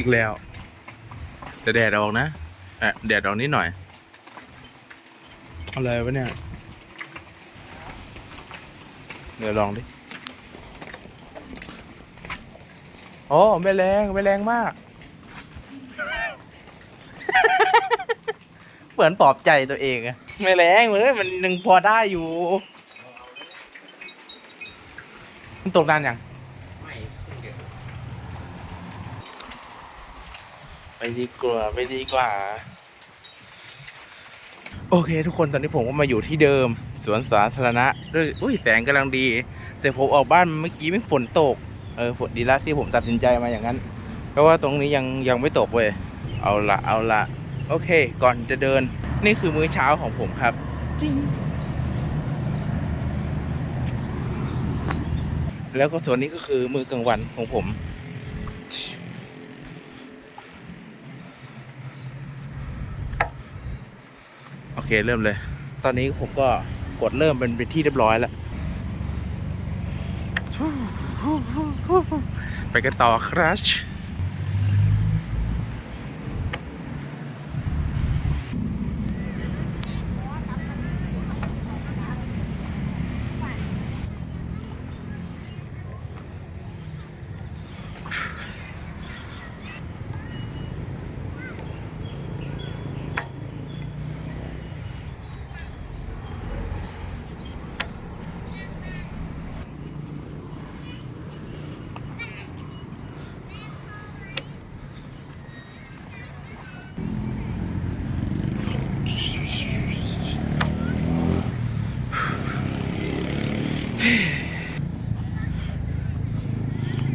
อีกแล้ว แต่แดดออกนะเอะแดดออกนิดหน่อย อะไรวะเนี่ย เดี๋ยวลองดิ โอ้ไม่แรงไม่แรงมาก เหมือนปลอบใจตัวเองอะไม่แรงเหมือนมันยังพอได้อยู่มันตกนานยัง ไม่เพิ่งเดือด ไปดีกว่าไปดีกว่า โอเค ทุกคนตอนนี้ผมก็มาอยู่ที่เดิม สวนสาธารณะด้วยอุ้ยแสงกำลังดีแต่ผมออกบ้านเมื่อกี้ไม่ฝนตก เออฝนดีละที่ผมตัดสินใจมาอย่างนั้น เพราะว่าตรงนี้ยังยังไม่ตกเว้ยเอาละเอาละโอเค ก่อนจะเดิน นี่คือมื้อเช้าของผมครับจริงแล้วก็ส่วนนี้ก็คือมื้อกลางวันของผม โอเคเริ่มเลย ตอนนี้ผมก็กดเริ่มเป็นเป็นที่เรียบร้อยแล้ว ไปกันต่อครับ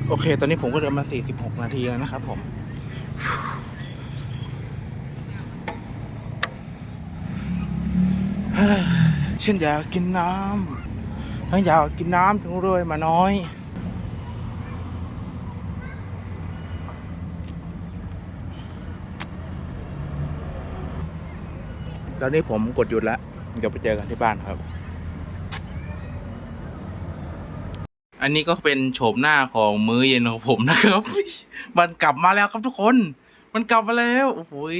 โอเค ตอนนี้ผมก็เดินมา 46 นาทีแล้วนะครับผม ฉันอยากกินน้ำฉันอยากกินน้ำถึงรวยมาน้อย ตอนนี้ผมกดหยุดแล้ว เดี๋ยวไปเจอกันที่บ้านครับ อันนี้ก็เป็นโฉมหน้าของมื้อเย็นของผมนะครับ มันกลับมาแล้วครับทุกคน มันกลับมาแล้วโอ้ย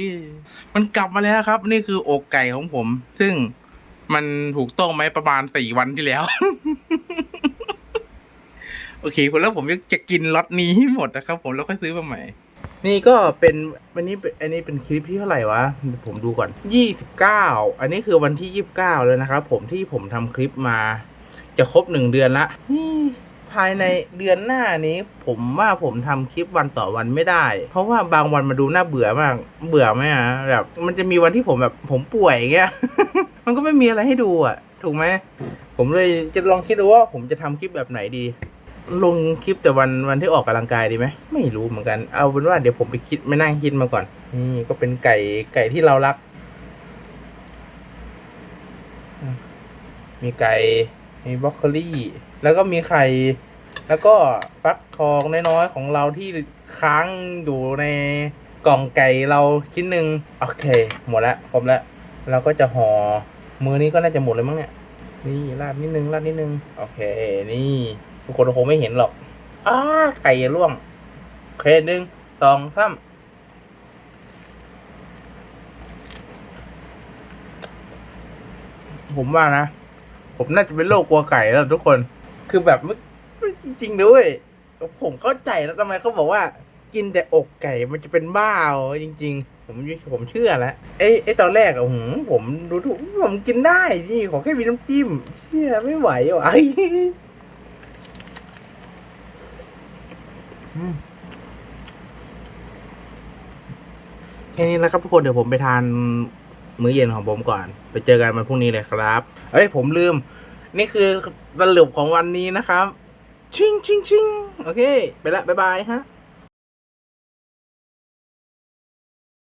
มันกลับมาแล้วครับ นี่คืออกไก่ของผม ซึ่งมันถูกต้มไหมประมาณสี่วันที่แล้ว โอเคแล้วผมจะกินล็อตนี้ให้หมดนะครับ ผมแล้วค่อยซื้อมาใหม่ นี่ก็เป็นวันนี้อันนี้เป็นคลิปที่เท่าไหร่วะผมดูก่อนยี่สิบเก้าอันนี้คือวันที่ยี่สิบเก้าแล้วนะครับผมที่ผมทำคลิปมาจะครบหนึ่งเดือนละ ภายในเดือนหน้านี้ ผมว่าผมทำคลิปวันต่อวันไม่ได้ เพราะว่าบางวันมาดูน่าเบื่อมาก เบื่อไหมอะแบบมันจะมีวันที่ผมแบบผมป่วยอย่างเงี้ย มันก็ไม่มีอะไรให้ดูอะ ถูกไหมผมเลยจะลองคิดดูว่าผมจะทำคลิปแบบไหนดี ลงคลิปแต่วันวันที่ออกกำลังกายดีไหมไม่รู้เหมือนกัน เอาเป็นว่าเดี๋ยวผมไปคิดไม่นั่งคิดมาก่อนนี่ก็เป็นไก่ไก่ที่เรารัก มีไก่ มีบรอกโคลี่ แล้วก็มีไข่ แล้วก็ฟักทองน้อยๆของเราที่ค้างอยู่ในกล่องไก่เราชิ้นหนึ่งโอเค หมดแล้วครบแล้วเราก็จะห่อมือนี้ก็น่าจะหมดเลยมั้งเนี่ยนี่ราดนิดนึงราดนิดนึงโอเค นี่ทุกคนคงไม่เห็นหรอกอ้าไก่อย่าร่วงโอเคหนึ่งสองสามผมว่านะ ผมน่าจะเป็นโรคกลัวไก่แล้วทุกคน คือแบบไม่จริงด้วย ผมเข้าใจแล้วทำไมเขาบอกว่า กินแต่อกไก่มันจะเป็นบ้าอจริง ๆ ผมผมเชื่อแล้วเอ้ไอ้ตอนแรกอะหืมผมดูถูกผมกินได้นี่ขอแค่มีน้ำจิ้มเชื่อไม่ไหวว่ะไอ้แค่นี้นะครับทุกคนเดี๋ยวผมไปทาน มื้อเย็นของผมก่อน ไปเจอกันวันพรุ่งนี้เลยครับ เอ้ยผมลืม นี่คือสรุปของวันนี้นะครับ ชิงชิงชิงโอเค ไปละบ๊ายบายฮะ